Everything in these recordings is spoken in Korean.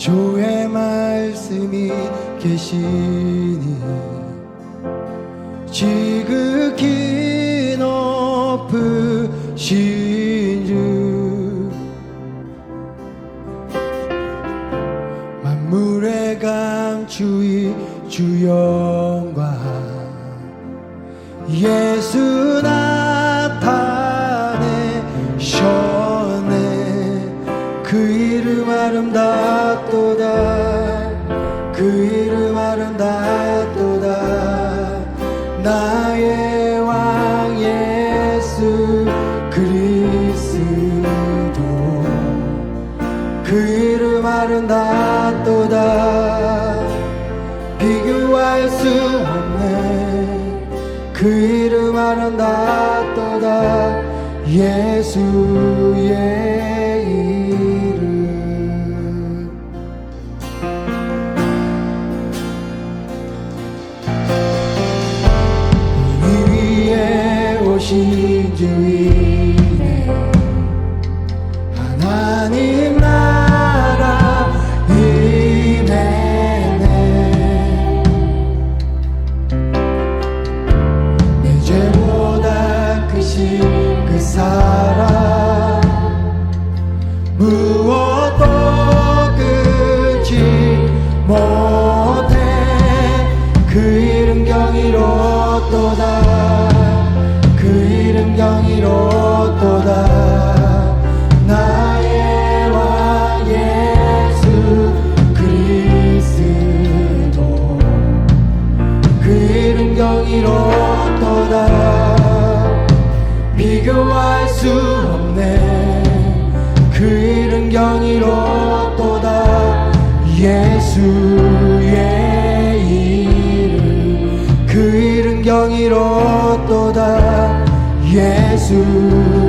주의 말씀이 계시니 지극히 높으신 주. 만물의 감추이 주 영광. 예수 그 이름 아름답도다. 그 이름 아름답도다. 나의 왕 예수 그리스도. 그 이름 아름답도다. 비교할 수 없네. 그 이름 아름답도다. 예수의 이름 오신 주 이네 하나님 나라 임해네. 내 죄보다 크신 그 사랑 무엇도 끊지 못해 그 이름 경이로도다 그 이름 경이로도다 나의 왕 예수 그리스도. 그 이름 경이로도다 비교할 수 없네. 그 이름 경이로 예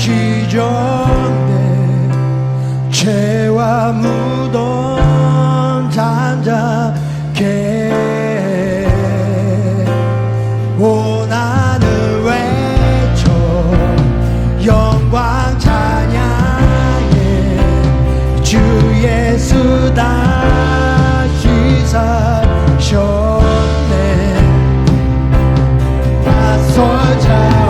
취정돼 죄와 무덤 잠자게 오나는 외쳐 영광 찬양해 주 예수 다시 사셨네. 나서자